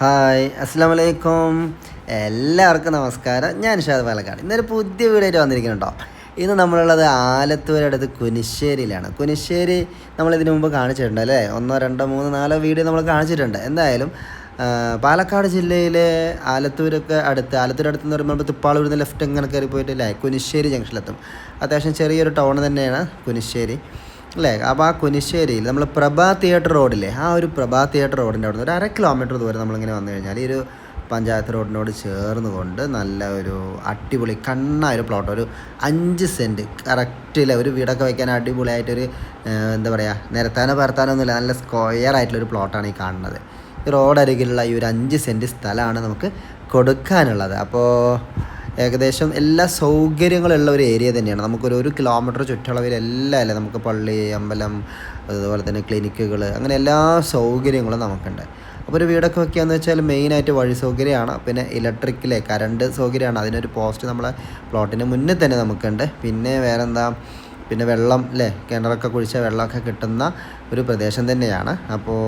Hi അസ്സാം വലൈക്കും എല്ലാവർക്കും നമസ്കാരം. ഞാൻ ഷാദ് പാലക്കാട്. ഇന്നൊരു പുതിയ വീഡിയോ വന്നിരിക്കുന്നുണ്ടോ ഇന്ന് നമ്മളുള്ളത് ആലത്തൂരടുത്ത് കുനിശ്ശേരിയിലാണ്. കുനിശ്ശേരി നമ്മൾ ഇതിനു മുമ്പ് കാണിച്ചിട്ടുണ്ട് അല്ലേ? ഒന്നോ രണ്ടോ മൂന്നോ നാലോ വീഡിയോ നമ്മൾ കാണിച്ചിട്ടുണ്ട്. എന്തായാലും പാലക്കാട് ജില്ലയിലെ ആലത്തൂരൊക്കെ അടുത്ത് ആലത്തൂർ അടുത്ത് എന്ന് പറയുമ്പോൾ തുപ്പാളൂരിൽ നിന്ന് ലെഫ്റ്റ് ഇങ്ങനെ കയറി പോയിട്ടില്ലേ കുനിശ്ശേരി ജംഗ്ഷനിലെത്തും. അത്യാവശ്യം ചെറിയൊരു ടൗൺ തന്നെയാണ് കുനിശ്ശേരി. അല്ലേ അപ്പോൾ ആ കുനിശ്ശേരിയിൽ നമ്മൾ പ്രഭാ തിയേറ്റർ റോഡില്ലേ? ആ ഒരു പ്രഭാ തിയേറ്റർ റോഡിന്റെ അവിടെ നിന്ന് ഒരു അര കിലോമീറ്റർ ദൂരം നമ്മളിങ്ങനെ വന്നു കഴിഞ്ഞാൽ ഈ ഒരു പഞ്ചായത്ത് റോഡിനോട് ചേർന്ന് കൊണ്ട് നല്ല ഒരു അടിപൊളി കണ്ണായ ഒരു പ്ലോട്ട് ഒരു അഞ്ച് സെന്റ് കറക്റ്റില്ല ഒരു വീടൊക്കെ വയ്ക്കാൻ അടിപൊളിയായിട്ടൊരു എന്താ പറയുക നിരത്താനോ പരത്താനോ ഒന്നുമില്ല നല്ല സ്ക്വയർ ആയിട്ടുള്ളൊരു പ്ലോട്ടാണ് ഈ കാണുന്നത്. ഈ റോഡരികിലുള്ള ഈ ഒരു അഞ്ച് സെന്റ് സ്ഥലമാണ് നമുക്ക് കൊടുക്കാനുള്ളത്. അപ്പോൾ ഏകദേശം എല്ലാ സൗകര്യങ്ങളുള്ള ഒരു ഏരിയ തന്നെയാണ്. നമുക്കൊരു ഒരു കിലോമീറ്റർ ചുറ്റളവിൽ എല്ലാം അല്ലേ? നമുക്ക് പള്ളി അമ്പലം അതുപോലെ തന്നെ ക്ലിനിക്കുകൾ അങ്ങനെ എല്ലാ സൗകര്യങ്ങളും നമുക്കുണ്ട്. അപ്പോൾ ഒരു വീടൊക്കെ വെക്കുകയെന്ന് വെച്ചാൽ മെയിനായിട്ട് വഴി സൗകര്യമാണ്. പിന്നെ ഇലക്ട്രിക്കിലെ കറണ്ട് സൗകര്യമാണ്. അതിനൊരു പോസ്റ്റ് നമ്മളെ പ്ലോട്ടിന് മുന്നേ തന്നെ നമുക്കുണ്ട്. പിന്നെ വേറെ എന്താ പിന്നെ വെള്ളം അല്ലേ കിണറൊക്കെ കുഴിച്ച വെള്ളമൊക്കെ കിട്ടുന്ന ഒരു പ്രദേശം തന്നെയാണ്. അപ്പോൾ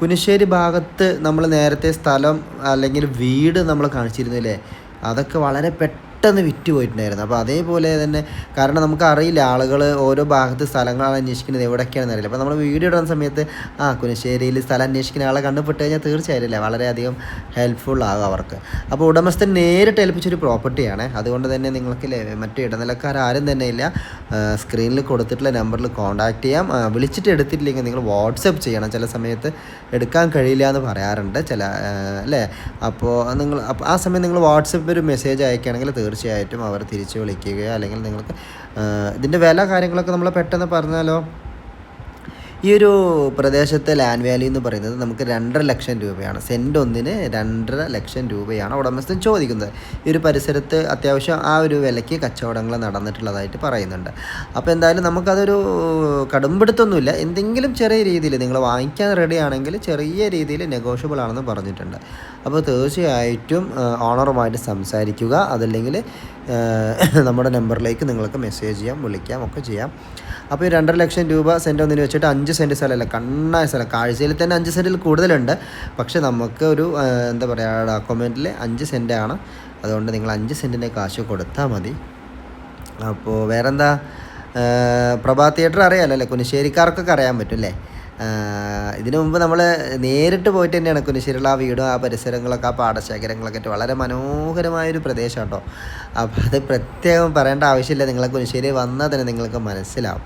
കുനിശ്ശേരി ഭാഗത്ത് നമ്മൾ നേരത്തെ സ്ഥലം അല്ലെങ്കിൽ വീട് നമ്മൾ കാണിച്ചിരുന്നില്ലേ അതൊക്കെ വളരെ പെട്ടെന്ന് വിറ്റ് പോയിട്ടുണ്ടായിരുന്നു. അപ്പോൾ അതേപോലെ തന്നെ കാരണം നമുക്കറിയില്ല ആളുകൾ ഓരോ ഭാഗത്ത് സ്ഥലങ്ങളാണ് അന്വേഷിക്കുന്നത് എവിടെയൊക്കെയാണെന്ന് അറിയില്ല. അപ്പോൾ നമ്മൾ വീഡിയോ ഇടുന്ന സമയത്ത് ആ കുനിശ്ശേരിയിൽ സ്ഥലം അന്വേഷിക്കുന്ന ആളെ കണ്ടുപെട്ട് കഴിഞ്ഞാൽ തീർച്ചയായും അല്ലേ? വളരെയധികം ഹെൽപ്ഫുൾ ആകും അവർക്ക്. അപ്പോൾ ഉടമസ്ഥൻ നേരിട്ട് ഏൽപ്പിച്ചൊരു പ്രോപ്പർട്ടിയാണ് അതുകൊണ്ട് തന്നെ നിങ്ങൾക്ക് മറ്റു ഇടനിലക്കാരും തന്നെ ഇല്ല. സ്ക്രീനിൽ കൊടുത്തിട്ടുള്ള നമ്പറിൽ കോൺടാക്ട് ചെയ്യാം. വിളിച്ചിട്ട് എടുത്തിട്ടില്ലെങ്കിൽ നിങ്ങൾ വാട്സപ്പ് ചെയ്യണം. ചില സമയത്ത് എടുക്കാൻ കഴിയില്ല എന്ന് പറയാറുണ്ട്. ചില അല്ലേ? അപ്പോൾ നിങ്ങൾ ആ സമയം നിങ്ങൾ വാട്സപ്പിൽ ഒരു മെസ്സേജ് അയക്കുകയാണെങ്കിൽ തീർച്ചയായിട്ടും അവർ തിരിച്ച് വിളിക്കുകയോ അല്ലെങ്കിൽ നിങ്ങൾക്ക് ഇതിന്റെ വില കാര്യങ്ങളൊക്കെ നമ്മൾ പെട്ടെന്ന് പറഞ്ഞാലോ? ഈ ഒരു പ്രദേശത്തെ ലാൻഡ് വാല്യൂ എന്ന് പറയുന്നത് നമുക്ക് രണ്ടര ലക്ഷം രൂപയാണ്. സെന്റ് ഒന്നിന് രണ്ടര ലക്ഷം രൂപയാണ് ഉടമസ്ഥൻ ചോദിക്കുന്നത്. ഈ ഒരു പരിസരത്ത് അത്യാവശ്യം ആ ഒരു വിലയ്ക്ക് കച്ചവടങ്ങൾ നടന്നിട്ടുള്ളതായിട്ട് പറയുന്നുണ്ട്. അപ്പോൾ എന്തായാലും നമുക്കതൊരു കടുംപിടുത്തൊന്നുമില്ല. എന്തെങ്കിലും ചെറിയ രീതിയിൽ നിങ്ങൾ വാങ്ങിക്കാൻ റെഡി ആണെങ്കിൽ ചെറിയ രീതിയിൽ നെഗോഷ്യബിൾ ആണെന്ന് പറഞ്ഞിട്ടുണ്ട്. അപ്പോൾ തീർച്ചയായിട്ടും ഓണറുമായിട്ട് സംസാരിക്കുക. അതല്ലെങ്കിൽ നമ്മുടെ നമ്പറിലേക്ക് നിങ്ങൾക്ക് മെസ്സേജ് ചെയ്യാം വിളിക്കാം ഒക്കെ ചെയ്യാം. അപ്പോൾ ഈ രണ്ടര ലക്ഷം രൂപ സെന്റ് ഒന്നിന് വെച്ചിട്ട് അഞ്ച് സെന്റ് സ്ഥലമല്ല കണ്ണായ സ്ഥലം. കാഴ്ചയിൽ തന്നെ അഞ്ച് സെന്റിൽ കൂടുതലുണ്ട്. പക്ഷേ നമുക്ക് ഒരു എന്താ പറയുക ഡോക്യുമെന്റിൽ അഞ്ച് സെന്റാണ് അതുകൊണ്ട് നിങ്ങൾ അഞ്ച് സെന്റിന്റെ കാശ് കൊടുത്താൽ മതി. അപ്പോൾ വേറെന്താ? പ്രഭാ തിയേറ്റർ അറിയാമല്ലോ കുനിശ്ശേരിക്കാർക്കൊക്കെ അറിയാൻ പറ്റും അല്ലേ? ഇതിനു മുമ്പ് നമ്മൾ നേരിട്ട് പോയിട്ട് തന്നെയാണ് കുനിശ്ശേരിയുള്ള ആ വീടും ആ പരിസരങ്ങളൊക്കെ ആ പാടശേഖരങ്ങളൊക്കെ വളരെ മനോഹരമായൊരു പ്രദേശം കേട്ടോ. അപ്പോൾ അത് പ്രത്യേകം പറയേണ്ട ആവശ്യമില്ല. നിങ്ങളെ കുനിശ്ശേരി വന്നാൽ തന്നെ നിങ്ങൾക്ക് മനസ്സിലാവും.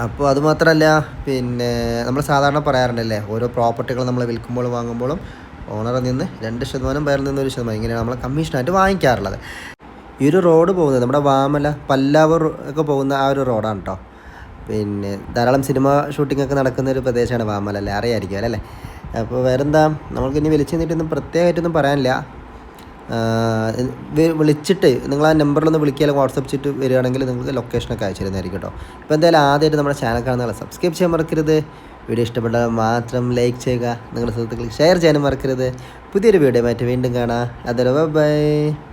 അപ്പോൾ അതുമാത്രമല്ല പിന്നെ നമ്മൾ സാധാരണ പറയാറുണ്ടല്ലേ ഓരോ പ്രോപ്പർട്ടികൾ നമ്മൾ വിൽക്കുമ്പോഴും വാങ്ങുമ്പോഴും ഓണറിൽ നിന്ന് രണ്ട് ശതമാനം പേരിൽ നിന്ന് ഒരു ശതമാനം ഇങ്ങനെയാണ് നമ്മൾ കമ്മീഷനായിട്ട് വാങ്ങിക്കാറുള്ളത്. ഈ ഒരു റോഡ് പോകുന്നത് നമ്മുടെ വാമല പല്ലാവൂർ ഒക്കെ പോകുന്ന ആ ഒരു റോഡാണ് കേട്ടോ. പിന്നെ ധാരാളം സിനിമ ഷൂട്ടിംഗ് ഒക്കെ നടക്കുന്ന ഒരു പ്രദേശമാണ് വാമല അല്ലേ? അറിയായിരിക്കും അല്ലേ? അപ്പോൾ വേറെന്താ? നമ്മൾക്ക് ഇനി വിളിച്ചു നിന്നിട്ടൊന്നും പ്രത്യേകമായിട്ടൊന്നും പറയാനില്ല. വിളിച്ചിട്ട് നിങ്ങൾ ആ നമ്പറിലൊന്ന് വിളിക്കുക വാട്സപ്പ് ചെയ്തിട്ട് വരികയാണെങ്കിൽ നിങ്ങൾക്ക് ലൊക്കേഷനൊക്കെ അയച്ചു തരുന്നതായിരിക്കും കേട്ടോ. ഇപ്പോൾ എന്തായാലും ആദ്യമായിട്ട് നമ്മുടെ ചാനൽ കാണുന്ന സബ്സ്ക്രൈബ് ചെയ്യാൻ മറക്കരുത്. വീഡിയോ ഇഷ്ടപ്പെട്ടാൽ മാത്രം ലൈക്ക് ചെയ്യുക. നിങ്ങളുടെ സുഹൃത്തുക്കൾ ഷെയർ ചെയ്യാനും മറക്കരുത്. പുതിയൊരു വീഡിയോ മാറ്റി വീണ്ടും കാണാം. അതല്ലോ ബൈ.